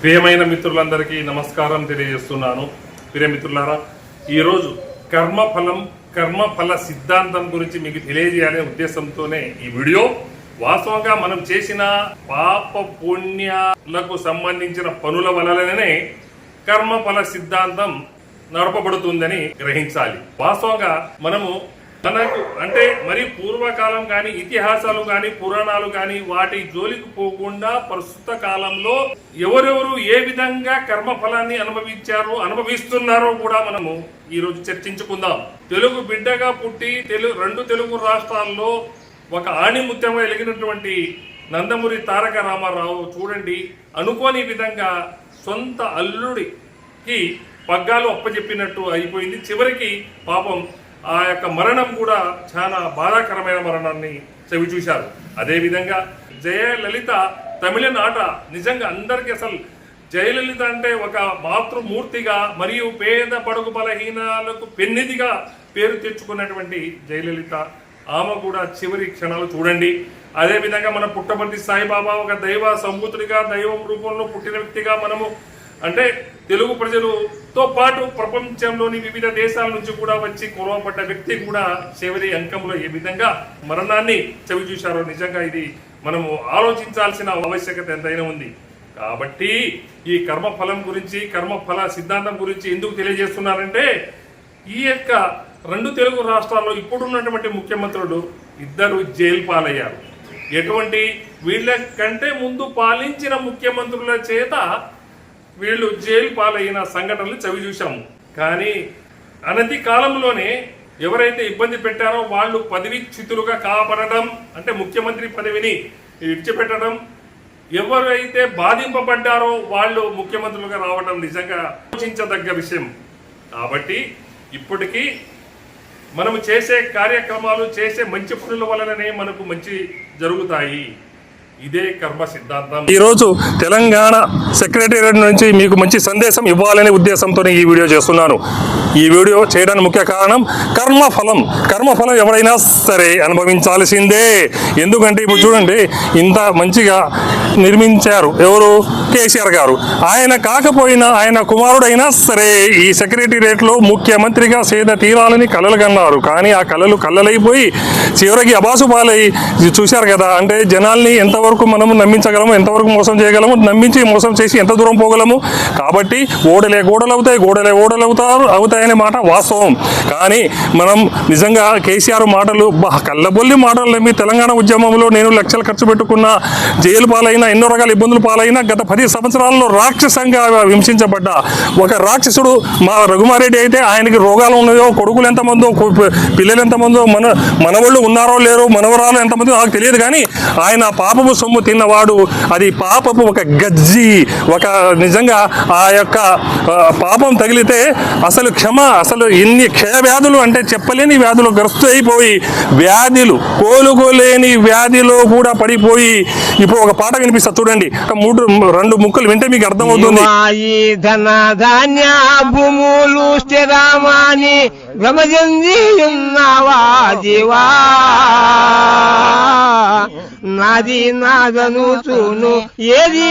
ప్రియమైన మిత్రులందరికీ నమస్కారం తెలియజేస్తున్నాను. ప్రియ మిత్రులారా ఈరోజు కర్మఫలం కర్మఫల సిద్ధాంతం గురించి మీకు తెలియజేయాలనే ఉద్దేశంతోనే ఈ వీడియో. వాస్తవంగా మనం చేసిన పాప పుణ్యాలకు సంబంధించిన పనుల వలననే కర్మఫల సిద్ధాంతం నడపబడుతుందని గ్రహించాలి. వాస్తవంగా మనము మనకు అంటే మరి పూర్వకాలం కానీ ఇతిహాసాలు కానీ పురాణాలు కానీ వాటి జోలికి పోకుండా ప్రస్తుత కాలంలో ఎవరెవరు ఏ విధంగా కర్మ ఫలాన్ని అనుభవించారో అనుభవిస్తున్నారో కూడా మనము ఈరోజు చర్చించుకుందాం. తెలుగు బిడ్డగా పుట్టి తెలుగు రెండు తెలుగు రాష్ట్రాల్లో ఒక ఆణిముత్యంగా వెలిగినటువంటి నందమూరి తారక రామారావు చూడండి అనుకోని విధంగా సొంత అల్లుడికి పగ్గాలు అప్పచెప్పినట్టు అయిపోయింది. చివరికి పాపం ఆ యొక్క మరణం కూడా చాలా బాధాకరమైన మరణాన్ని చవి చూశారు. అదేవిధంగా జయలలిత తమిళనాట నిజంగా అందరికీ అసలు జయలలిత అంటే ఒక మాతృమూర్తిగా మరియు పేద పడుగు బలహీనాలకు పెన్నిదిగా పేరు తెచ్చుకున్నటువంటి జయలలిత. ఆమె కూడా చివరి క్షణాలు చూడండి. అదేవిధంగా మన పుట్టపర్తి సాయిబాబా ఒక దైవ సంబూతుడిగా దైవం రూపంలో పుట్టిన వ్యక్తిగా మనము అంటే తెలుగు ప్రజలతో పాటు ప్రపంచంలోని వివిధ దేశాల నుంచి కూడా వచ్చి కొలవబడ్డ వ్యక్తి కూడా శివరి అంకంలో ఏ విధంగా మరణాన్ని చవి చూశారో నిజంగా ఇది మనము ఆలోచించాల్సిన ఆవశ్యకత ఎంతైనా ఉంది. కాబట్టి ఈ కర్మఫలం గురించి కర్మఫల సిద్ధాంతం గురించి ఎందుకు తెలియజేస్తున్నారంటే ఈ యొక్క రెండు తెలుగు రాష్ట్రాల్లో ఇప్పుడున్నటువంటి ముఖ్యమంత్రులు ఇద్దరు జైలు పాలయ్యారు. ఎటువంటి వీళ్ళ కంటే ముందు పాలించిన ముఖ్యమంత్రుల చేత వీళ్ళు జైలు పాలైన సంఘటనలు చవి చూశాము. కానీ అనతి కాలంలోనే ఎవరైతే ఇబ్బంది పెట్టారో వాళ్ళు పదవిచ్యుతులుగా కాపాడడం అంటే ముఖ్యమంత్రి పదవిని విడిచిపెట్టడం ఎవరైతే బాధింపబడ్డారో వాళ్ళు ముఖ్యమంత్రులుగా రావడం నిజంగా ఆలోచించదగ్గ విషయం. కాబట్టి ఇప్పటికీ మనము చేసే కార్యక్రమాలు చేసే మంచి పనుల వలననే మనకు మంచి జరుగుతాయి. ఇదే కర్మ సిద్ధాంతం. ఈరోజు తెలంగాణ సెక్రటేరియట్ నుంచి మీకు మంచి సందేశం ఇవ్వాలనే ఉద్దేశంతోనే ఈ వీడియో చేస్తున్నాను. ఈ వీడియో చేయడానికి ముఖ్య కారణం కర్మఫలం. కర్మఫలం ఎవరైనా సరే అనుభవించాల్సిందే. ఎందుకంటే ఇప్పుడు చూడండి ఇంత మంచిగా నిర్మించారు ఎవరు? కేసీఆర్ గారు. ఆయన కాకపోయినా ఆయన కుమారుడైనా సరే ఈ సెక్రటేరియట్లో ముఖ్యమంత్రిగా సేద తీరాలని కలలు కన్నారు. కానీ ఆ కళలు కళ్ళలైపోయి చివరికి అబాసుపాలై చూశారు కదా. అంటే జనాల్ని ఎంతవరకు మనము నమ్మించగలము ఎంతవరకు మోసం చేయగలము నమ్మించి మోసం చేసి ఎంత దూరం పోగలము. కాబట్టి ఓడలే గోడలు అవుతాయి గోడలే ఓడలు అవుతారు అవుతాయనే మాట వాస్తవం. కానీ మనం నిజంగా కేసీఆర్ మాటలు కళ్ళబొల్లి మాటలు నమ్మి తెలంగాణ ఉద్యమంలో నేను లక్షలు ఖర్చు పెట్టుకున్న జైలు పాలైన ఎన్నో రకాల ఇబ్బందులు పాలైన గత పది సంవత్సరాల్లో రాక్షసంగా హింసించబడ్డ. ఒక రాక్షసుడు మా రఘుమారెడ్డి అయితే ఆయనకి రోగాలు ఉన్నాయో కొడుకులు ఎంతమందో పిల్లలు ఎంతమందో మన మనవాళ్ళు ఉన్నారో లేరో మనవరాలు ఎంతమంది నాకు తెలియదు. కానీ ఆయన పాపపు సొమ్ము తిన్నవాడు అది పాపపు ఒక గజ్జి. ఒక నిజంగా ఆ యొక్క పాపం తగిలితే అసలు క్షమ అసలు ఎన్ని క్షయవ్యాధులు అంటే చెప్పలేని వ్యాధులు గ్రస్తు అయిపోయి వ్యాధులు కోలుకోలేని వ్యాధిలో కూడా పడిపోయి ఇప్పుడు ఒక పాట వినిపిస్తా చూడండి. ఒక మూడు రెండు ముక్కలు వింటే మీకు అర్థమవుతుంది. ధన భూములు రామాని భ్రమజంది ఉన్నావా జీవా నాది నాదను చూను ఏది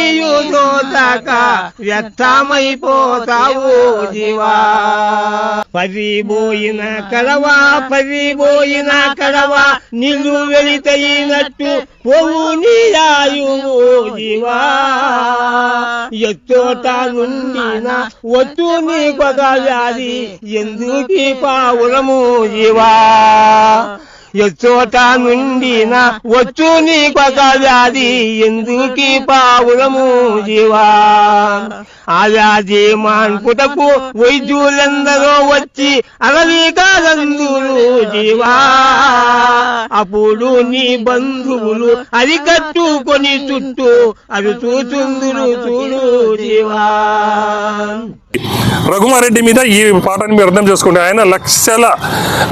దోతక వ్యర్థమైపోతావు జీవా. పరిబోయిన కడవా పరిబోయిన కడవా నిలు వెళితయినట్టు పోవు నీయాయువు జీవా. ఎత్తోట నుండిన ఒత్తు నీ కొక వ్యాధి ఎందుకీ పావులము జీవా. ఎచ్చోట నుండిన వచ్చు నీ కొక వ్యాధి. ఎందుకీ పావులము జీవా? ఆ వ్యాధి మాన్పుటకు వైద్యులందరూ వచ్చి అలవికాలందులు జీవా? అప్పుడు నీ బంధువులు అది కట్టుకొని చుట్టూ అవి చూచుందులు చూడు జీవా? రఘుమారెడ్డి మీద ఈ పాఠాన్ని మీరు అర్థం చేసుకోండి. ఆయన లక్షల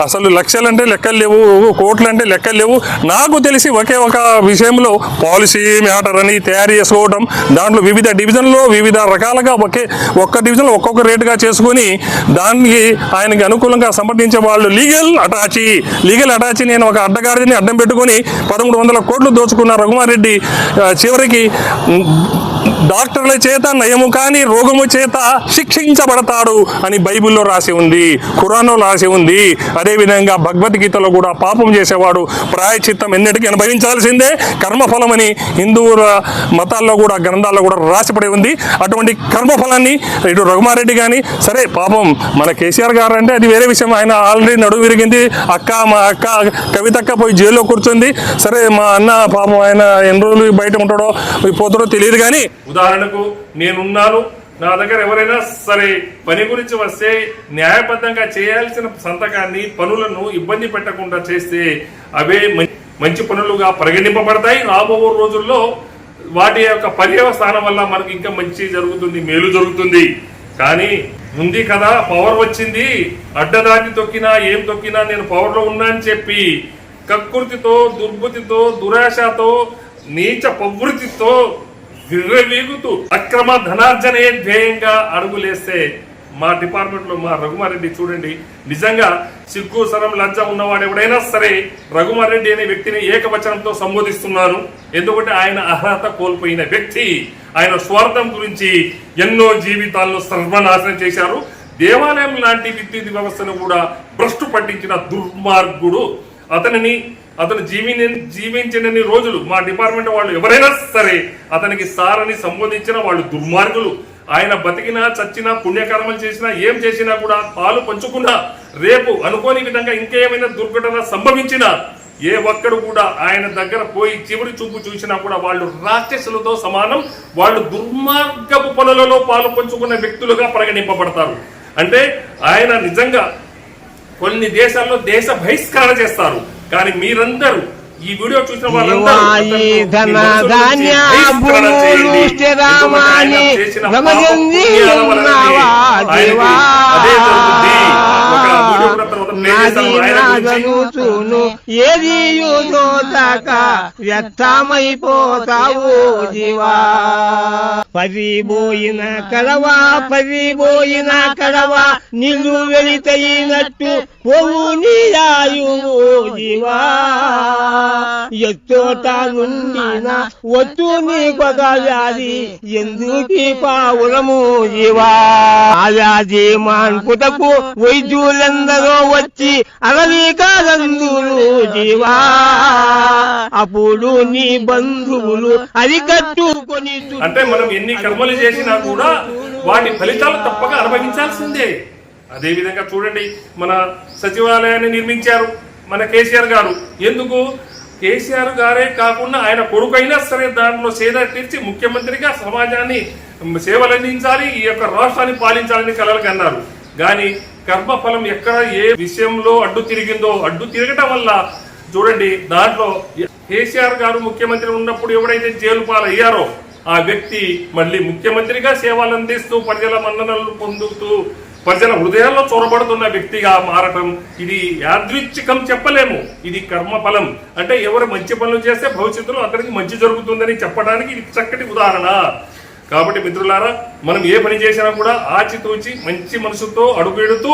అసలు లక్షలు అంటే లెక్కలు లేవు కోట్లు అంటే లెక్కలు లేవు. నాకు తెలిసి ఒకే ఒక విషయంలో పాలసీ మ్యాటర్ అని తయారు చేసుకోవడం దాంట్లో వివిధ డివిజన్లో వివిధ రకాలుగా ఒకే ఒక్క డివిజన్లో ఒక్కొక్క రేటుగా చేసుకొని దానికి ఆయనకి అనుకూలంగా సమర్థించే వాళ్ళు లీగల్ అటాచీ లీగల్ అటాచీ నేను ఒక అడ్డగాడిని అడ్డం పెట్టుకొని పదమూడు వందల కోట్లు దోచుకున్న రఘుమారెడ్డి చివరికి డాక్టర్ల చేత నయము కాని రోగము చేత శిక్షించబడతాడు అని బైబిల్లో రాసి ఉంది ఖురాన్లో రాసి ఉంది. అదేవిధంగా భగవద్గీతలో కూడా పాపం చేసేవాడు ప్రాయచిత్తం ఎన్నటికీ అనుభవించాల్సిందే. కర్మఫలమని హిందువుల మతాల్లో కూడా గ్రంథాల్లో కూడా రాసిపడి ఉంది. అటువంటి కర్మఫలాన్ని ఇటు రఘుమారెడ్డి కానీ సరే పాపం మన కేసీఆర్ గారు అంటే అది వేరే విషయం. ఆయన ఆల్రెడీ నడువు విరిగింది. అక్క మా అక్క కవితక్క పోయి జైల్లో కూర్చుంది. సరే మా అన్న పాపం ఆయన ఎన్ని రోజులు బయట ఉంటాడో పోతాడో తెలియదు కానీ ఉదాహరణకు నేనున్నాను నా దగ్గర ఎవరైనా సరే పని గురించి వస్తే న్యాయబద్ధంగా చేయాల్సిన సంతకాన్ని పనులను ఇబ్బంది పెట్టకుండా చేస్తే అవే మంచి పనులుగా పరిగణింపబడతాయి. రాబో రోజుల్లో వాటి యొక్క పర్యవస్థానం వల్ల మనకు ఇంకా మంచి జరుగుతుంది మేలు జరుగుతుంది. కానీ ఉంది కదా పవర్ వచ్చింది అడ్డదారి తొక్కినా ఏం తొక్కినా నేను పవర్లో ఉన్నా అని చెప్పి కకృతితో దుర్బుద్ధితో దురాశతో నీచ ప్రవృత్తితో విర్రవీగుతూ అక్రమ ధనార్జనే ధ్యేయంగా అడుగులేస్తే మా డిపార్ట్మెంట్లో మా రఘుమారెడ్డి చూడండి నిజంగా సిగ్గు సరం లజ్జ ఉన్నవాడు ఎవడైనా సరే రఘుమారెడ్డి అనే వ్యక్తిని ఏకవచనంతో సంబోధిస్తున్నాను ఎందుకంటే ఆయన అర్హత కోల్పోయిన వ్యక్తి. ఆయన స్వార్థం గురించి ఎన్నో జీవితాలను సర్వనాశనం చేశారు. దేవాలయం లాంటి విద్యుత్ వ్యవస్థను కూడా భ్రష్టు పట్టించిన దుర్మార్గుడు. అతనిని అతను జీవి జీవించినన్ని రోజులు మా డిపార్ట్మెంట్ వాళ్ళు ఎవరైనా సరే అతనికి సారని సంబోధించిన వాళ్ళు దుర్మార్గులు. ఆయన బతికినా చచ్చినా పుణ్యకర్మలు చేసినా ఏం చేసినా కూడా పాలు పంచుకున్నా రేపు అనుకోని విధంగా ఇంకేమైనా దుర్ఘటన సంభవించినా ఏ ఒక్కడు కూడా ఆయన దగ్గర పోయి చివరి చూపు చూసినా కూడా వాళ్ళు రాక్షసులతో సమానం వాళ్ళు దుర్మార్గపు పనులలో పాలు పంచుకున్న వ్యక్తులుగా పరిగణింపబడతారు. అంటే ఆయన నిజంగా కొన్ని దేశాల్లో దేశ బహిష్కరణ చేస్తారు. కానీ మీరందరూ ఈ వీడియో చూసిన వాళ్ళందరూ ఏది యూదోదాక వ్యర్థమైపోతావు జీవా పరిబోయిన కడవా పరిబోయిన కడవా నిల్లు వెలితయినట్టు పోవు నీయాయువు జీవా ఎచ్చోట నుండిన వచ్చు నీకొక వ్యాధి ఎందుకి పావులము జీవా ఆయాది మాన్పుటకు వైద్యులందరూ వచ్చి అరవీ కాలందులు జీవా. అప్పుడు నీ బంధువులు అది కట్టుకొని అంటే మనం ఎన్ని కర్మలు చేసినా కూడా వాటి ఫలితాలు తప్పక అనుభవించాల్సిందే. అదేవిధంగా చూడండి మన సచివాలయాన్ని నిర్మించారు మన కేసీఆర్ గారు. ఎందుకు? కేసీఆర్ గారే కాకుండా ఆయన కొడుకైనా సరే దాంట్లో సేద తీర్చి ముఖ్యమంత్రిగా సమాజాన్ని సేవలు అందించాలి ఈ యొక్క రాష్ట్రాన్ని పాలించాలని కలలు కన్నారు. కానీ కర్మఫలం ఎక్కడ ఏ విషయంలో అడ్డు తిరిగిందో అడ్డు తిరగటం వల్ల చూడండి దాంట్లో కేసీఆర్ గారు ముఖ్యమంత్రి ఉన్నప్పుడు ఎవడైతే జైలు పాలయ్యారో ఆ వ్యక్తి మళ్ళీ ముఖ్యమంత్రిగా సేవలు అందిస్తూ ప్రజల మన్ననలు పొందుతూ ప్రజల హృదయాల్లో చొరబడుతున్న వ్యక్తిగా మారటం ఇది యాదృచ్ఛికం చెప్పలేము. ఇది కర్మఫలం. అంటే ఎవరు మంచి పనులు చేస్తే భవిష్యత్తులో అతనికి మంచి జరుగుతుందని చెప్పడానికి ఇది చక్కటి ఉదాహరణ. కాబట్టి మిత్రులారా మనం ఏ పని చేసినా కూడా ఆచితూచి మంచి మనసుతో అడుగుపెడుతూ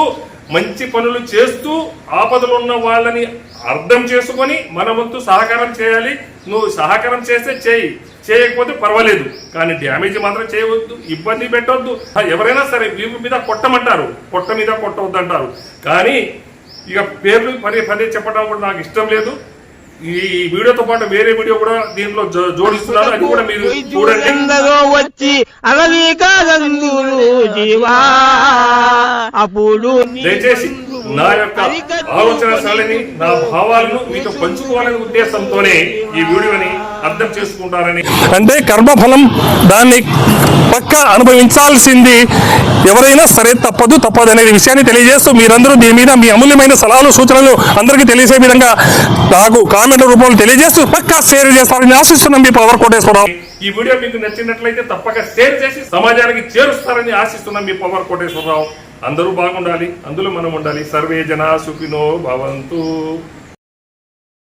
మంచి పనులు చేస్తూ ఆపదలు ఉన్న వాళ్ళని అర్థం చేసుకొని మన వంతు సహకారం చేయాలి. నువ్వు సహకారం చేస్తే చేయి. చేయకపోతే పర్వాలేదు. కానీ డ్యామేజ్ మాత్రం చేయవద్దు ఇబ్బంది పెట్టవద్దు ఎవరైనా సరే వీపు మీద కొట్టమంటారు. పొట్ట మీద కొట్టవద్దు అంటారు కానీ ఇక పేర్లు పదే పదే చెప్పడం కూడా నాకు ఇష్టం లేదు. ఈ వీడియోతో పాటు వేరే వీడియో కూడా దీంట్లో జో- జోడిస్తున్నాను అది కూడా మీరు చూడండి. అప్పుడు దయచేసి నా యొక్క ఆలోచన సరళిని నా భావాలను మీతో పంచుకోవాలనే ఉద్దేశంతోనే ఈ వీడియోని అర్థం చేసుకుంటారని. అంటే కర్మఫలం దాన్ని పక్క అనుభవించాల్సింది ఎవరైనా సరే తప్పదు తప్పదు అనే విషయాన్ని తెలియజేస్తూ మీరందరూ దీని మీద మీ అమూల్యమైన సలహాలు సూచనలు అందరికీ తెలిసే విధంగా నాకు కామెంట్ రూపంలో తెలియజేస్తూ పక్కా షేర్ చేస్తారని ఆశిస్తున్నాం మీ పవర్ కోటేశ్వరరావు. ఈ వీడియో మీకు నచ్చినట్లయితే తప్పక షేర్ చేసి సమాజానికి చేరుస్తారని ఆశిస్తున్నాం మీ పవర్ కోటేశ్వరరావు. అందరూ బాగుండాలి అందులో మనం ఉండాలి. సర్వే జన సుఖినో భవంతు.